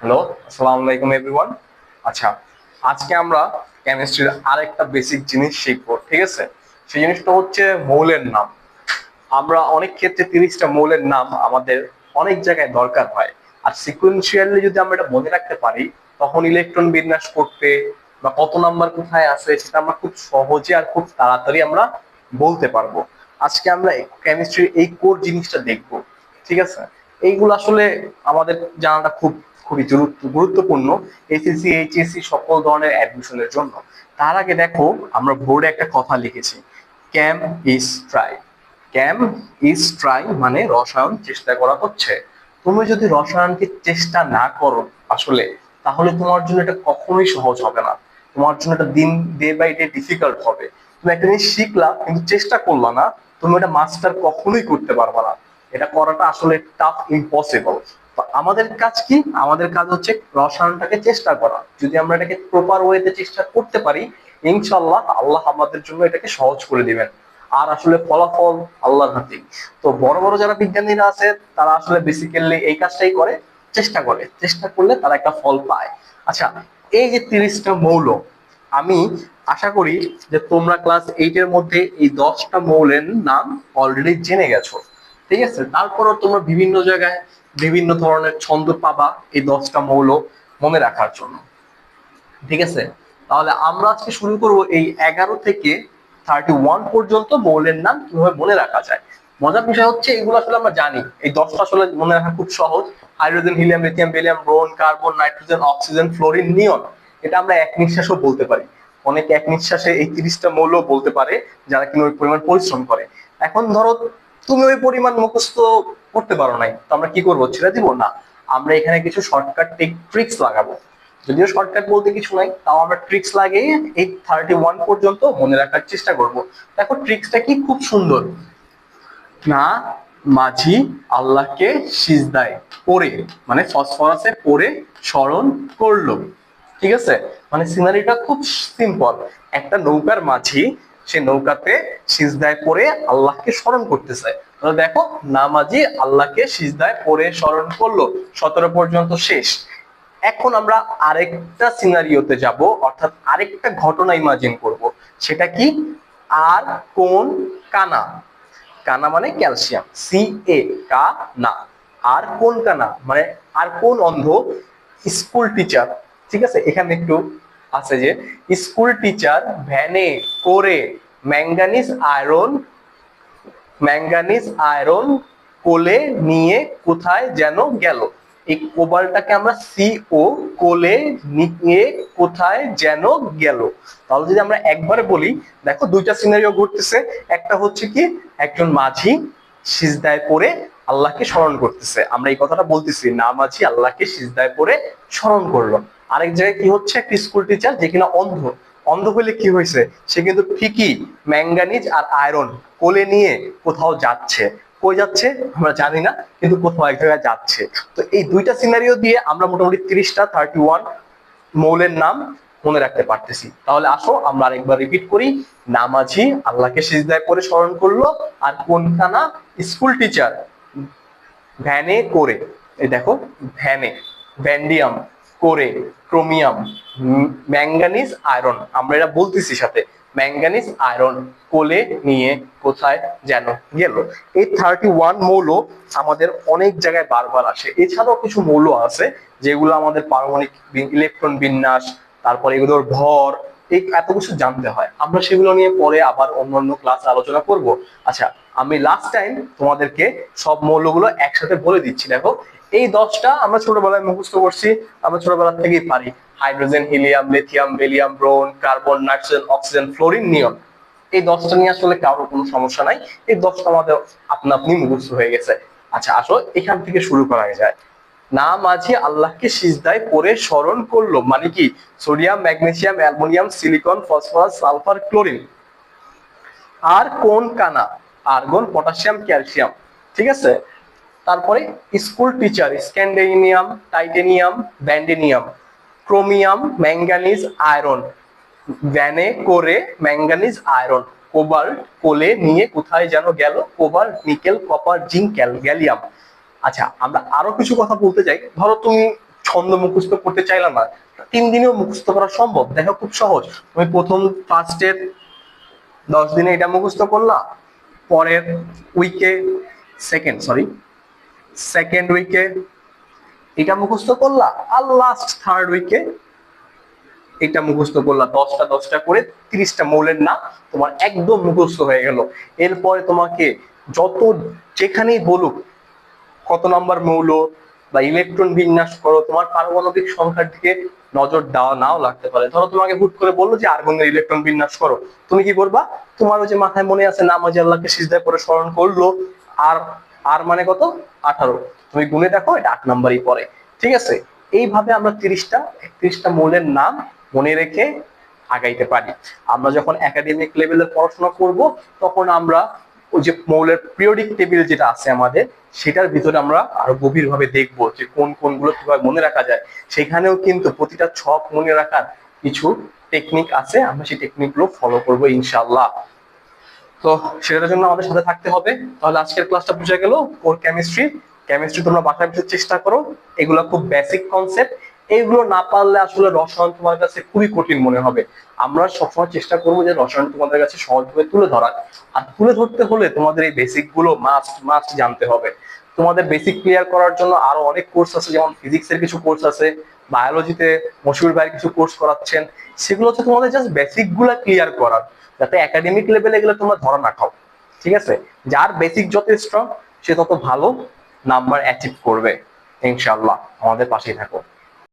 Hello আসসালামু আলাইকুম everyone আচ্ছা আজকে আমরা কেমিস্ট্রির আরেকটা বেসিক জিনিস শিখব, ঠিক আছে? সেই জিনিসটা হচ্ছে মৌলের নাম। আমরা অনেক ক্ষেত্রে তিরিশটা মৌলের নাম আমাদের অনেক জায়গায় দরকার হয়। আর সিকুয়েন্সিয়ালি যদি আমরা এটা মনে রাখতে পারি, তখন ইলেকট্রন বিন্যাস করতে বা কত নাম্বার কোথায় আছে, সেটা আমরা খুব সহজে আর খুব তাড়াতাড়ি আমরা বলতে পারব। আজকে আমরা কেমিস্ট্রির এই কোর জিনিসটা দেখব, ঠিক আছে? এইগুলো আসলে আমাদের জানাটা খুব খুবই গুরুত্বপূর্ণ এসএসসি এইচএসসি সকল ধরনের অ্যাডমিশনের জন্য। তার আগে দেখো, আমরা বোর্ডে একটা কথা লিখেছি। Chem is try chem is try মানে রসায়ন চেষ্টা করা হচ্ছে। তুমি যদি রসায়নকে চেষ্টা না করো আসলে, তাহলে তোমার জন্য এটা কখনোই সহজ হবে না। তোমার জন্য এটা দিন, ডে বাই ডে ডিফিকাল্ট হবে। তুমি একটা জিনিস শিখলা, কিন্তু চেষ্টা করলা না, তুমি এটা মাস্টার কখনোই করতে পারবে না। এটা করাটা আসলে টাফ ইম্পসিবল আমাদের কাজ কি? আমাদের কাজ হচ্ছে রসায়নটাকে চেষ্টা করা। যদি আমরা এটাকে প্রপার ওয়েতে চেষ্টা করতে পারি ইনশাল্লাহ আল্লাহ আমাদের জন্য এটাকে সহজ করে দিবেন। আর আসলে ফলাফল আল্লাহর হাতেই তো বড় বড় যারা বিজ্ঞানীরা আছে, তারা আসলে বেসিক্যালি এই কাজটাই করে, চেষ্টা করে। চেষ্টা করলে তারা একটা ফল পায়। আচ্ছা এই যে তিরিশটা মৌল, আমি আশা করি যে তোমরা ক্লাস এইটের মধ্যে এই দশটা মৌলের নাম অলরেডি জেনে গেছো। ঠিক আছে? তারপরও তোমরা বিভিন্ন জায়গায় বিভিন্ন ধরনের ছন্দ পাবা এই দশটা মৌল মনে রাখার জন্য। ঠিক আছে? তাহলে আমরা আজকে শুরু করব এই এগারো থেকে থার্টি ওয়ান পর্যন্ত মৌলের নাম কীভাবে মনে রাখা যায়। মজার বিষয় হচ্ছে এগুলো আসলে আমরা জানি। এই দশটা আসলে মনে রাখা খুব সহজ। Hydrogen, helium, lithium, beryllium, boron, carbon, nitrogen, oxygen, fluorine neon এটা আমরা এক নিঃশ্বাসও বলতে পারি। অনেকে এক নিঃশ্বাসে এই তিরিশটা মৌল বলতে পারে, যারা কিনা ওই পরিমাণ পরিশ্রম করে। এখন ধরো তুমি ওই পরিমাণ মুখস্থ করতে পারো নাই, তো আমরা কি করব? ছেড়ে দিব? না। আমরা এখানে কিছু শর্টকাট ট্রিক্স লাগাবো। যদিও শর্টকাট বলতে কিছু নাই, তাও আমরা ট্রিক্স লাগিয়ে এই থার্টি ওয়ান পর্যন্ত মনে রাখার চেষ্টা করব। দেখো ট্রিক্সটা কি খুব সুন্দর। না, মাঝি আল্লাহকে সিজদায় পড়ে মানে ফসফরাসে পড়ে স্মরণ করল। ঠিক আছে? মানে সিনারিটা খুব সিম্পল একটা নৌকার মাঝি, সে নৌকাতে সিজদায় পড়ে আল্লাহকে স্মরণ করতেছে দেখো, নামাজি আল্লাহকে সিজদায় পড়ে স্মরণ করল। সতেরো পর্যন্ত শেষ। এখন আমরা আরেকটা সিনারিওতে যাব, অর্থাৎ আরেকটা ঘটনা ইমাজিন করব। সেটা কি? আর কোন কানা? কানা মানে ক্যালসিয়াম সি এ কা না। আর কোন কানা? মানে আর কোন অন্ধ? School teacher. ঠিক আছে? এখানে একটু আছে যে, স্কুল টিচার ভ্যানে করে ম্যাঙ্গানিজ আয়রন ম্যাঙ্গানিজ আয়রন কোলে নিয়ে কোথায় যেন গেল। এই কোবালটাকে আমরা সিও কোলে নিয়ে কোথায় যেন গেল। তাহলে যদি আমরা একবারে বলি, দেখো দুইটা সিনারিও ঘটতেছে। একটা হচ্ছে কি, একজন মাঝি সিজদায় পড়ে আল্লাহকে স্মরণ করতেছে। আমরা এই কথাটা বলতেছি, না মাঝি আল্লাহকে সিজদায় পড়ে স্মরণ করল। আরেক জায়গায় কি হচ্ছে? একটা স্কুল টিচার যে কিনা অন্ধ। অন্ধ হলে কি হয়েছে? সে কিন্তু ঠিকই ম্যাঙ্গানিজ আর আয়রন কোলে নিয়ে কোথাও যাচ্ছে। কই যাচ্ছে? আমরা জানি না, কিন্তু কোথাও এক জায়গায় যাচ্ছে। তো এই দুইটা সিনারিও দিয়ে আমরা মোটামুটি তিরিশটা থার্টি ওয়ান মৌলের নাম মনে রাখতে পারতেছি। তাহলে আসো, আমরা আরেকবার রিপিট করি। নামাজি আল্লাহকে সিজদায় করে স্মরণ করল, আর কোনখানা? স্কুল টিচার ভ্যানে করে। এই দেখো ভ্যানে ভ্যান্ডিয়াম করে, ক্রোমিয়াম ম্যাঙ্গানিজ আয়রন। আমরা এটা বলতেছি সাথে। ম্যাঙ্গানিজ আয়রন কোলে নিয়ে কোথায় যেন গেল। এই থার্টি ওয়ান মৌল আমাদের অনেক জায়গায় বারবার আসে। এছাড়াও কিছু মৌল আছে যেগুলো আমাদের পারমাণবিক ইলেকট্রন বিন্যাস, তারপরে এগুলোর ভর এই এত কিছু জানতে হয়। আমরা সেগুলো নিয়ে পরে আবার অন্যান্য ক্লাস আলোচনা করব। আচ্ছা আমি লাস্ট টাইম তোমাদেরকে সব মৌলগুলো একসাথে বলে দিচ্ছি। দেখো, এই দশটা আমরা ছোটবেলায় মুখস্থ করছি, আমরা ছোটবেলা থেকেই পারি। Hydrogen, helium, lithium, beryllium, boron, carbon, nitrogen, oxygen, fluorine neon এই দশটা নিয়ে আসলে কারোর কোনো সমস্যা নাই। এই দশটা আমাদের আপনা আপনি মুখস্থ হয়ে গেছে। আচ্ছা আসো, এখান থেকে শুরু করা যায়। না মাঝি আল্লাহকে সিজদায় পড়ে স্মরণ করল। মানে কি? Sodium, magnesium, aluminium, silicon, phosphorus, sulphur, chlorine. আর কোন কানা? Argon, potassium, calcium. ঠিক আছে? তারপরে school teacher, scandium, titanium, vanadium. Chromium, manganese, iron. ভ্যানে করে ম্যাঙ্গানিজ, আয়রন। কোবাল্ট কোলে নিয়ে কোথায় যেন গেল? Cobalt, nickel, copper zinc gallium. আচ্ছা আমরা আরও কিছু কথা বলতে চাই। ধরো তুমি ছন্দ মুখস্থ করতে চাইলাম না তিন দিনেও মুখস্থ করা সম্ভব? দেখো, খুব সহজ। তুমি প্রথম ফার্স্টের দশ দিনে এটা মুখস্থ করলা, পরের উইকে সেকেন্ড সরি সেকেন্ড উইকে এটা মুখস্থ করলা, আর লাস্ট থার্ড উইকে এটা মুখস্থ করলা। দশটা দশটা করে তিরিশটা মৌলের নাম তোমার একদম মুখস্থ হয়ে গেল। এরপরে তোমাকে যত যেখানেই বলুক কত নম্বর মৌল বা ইলেকট্রন বিন্যাস করো, তোমার পারমাণবিক সংখ্যার দিকে নজর দেওয়া নাও লাগতে পারে। ধরো তোমাকে হুট করে বলল যে আর্গনের ইলেকট্রন বিন্যাস করো। তুমি কি করবা? তোমার ওই যে মাথায় মনে আছে নামাজ আল্লাহকে সিজদায় করে স্মরণ করল, আর আর মানে কত? আঠারো। তুমি গুনে দেখো, এটা আট নাম্বারই পরে ঠিক আছে? এইভাবে আমরা তিরিশটা, একত্রিশটা মৌলের নাম মনে রেখে আগাইতে পারি। আমরা যখন একাডেমিক লেভেলে পড়াশোনা করব, তখন আমরা ওই যে মৌলের পিরিয়ডিক টেবিল যেটা আছে আমাদের, সেটার ভিতরে আমরা আরও গভীরভাবে দেখব যে কোন কোনগুলো কীভাবে মনে রাখা যায়। সেখানেও কিন্তু প্রতিটা ছক মনে রাখার কিছু টেকনিক আছে, আমরা সেই টেকনিকগুলো ফলো করব ইনশাল্লাহ তো সেটার জন্য আমাদের সাথে থাকতে হবে। তাহলে আজকের ক্লাসটা বুঝে গেল কোর কেমিস্ট্রি কেমিস্ট্রি তোমরা বাসায় বসে চেষ্টা করো। এগুলো খুব বেসিক কনসেপ্ট এইগুলো না পারলে আসলে রসায়ন তোমার কাছে খুবই কঠিন মনে হবে। আমরা সবসময় চেষ্টা করব যে রসায়ন তোমাদের কাছে সহজভাবে তুলে ধরার। আর তুলে ধরতে হলে তোমাদের এই বেসিকগুলো মাস্ট মাস্ট জানতে হবে। তোমাদের বেসিক ক্লিয়ার করার জন্য আরও অনেক কোর্স আছে, যেমন ফিজিক্সের কিছু কোর্স আছে বায়োলজিতে মশুর ভাইয়ের কিছু কোর্স করাচ্ছেন। সেগুলো হচ্ছে তোমাদের জাস্ট বেসিকগুলা ক্লিয়ার করার, যাতে একাডেমিক লেভেলে গেলে তোমরা ধরা না খাও। ঠিক আছে? যার বেসিক যত স্ট্রং সে তত ভালো নাম্বার অ্যাচিভ করবে ইনশাল্লাহ আমাদের পাশেই থাকো।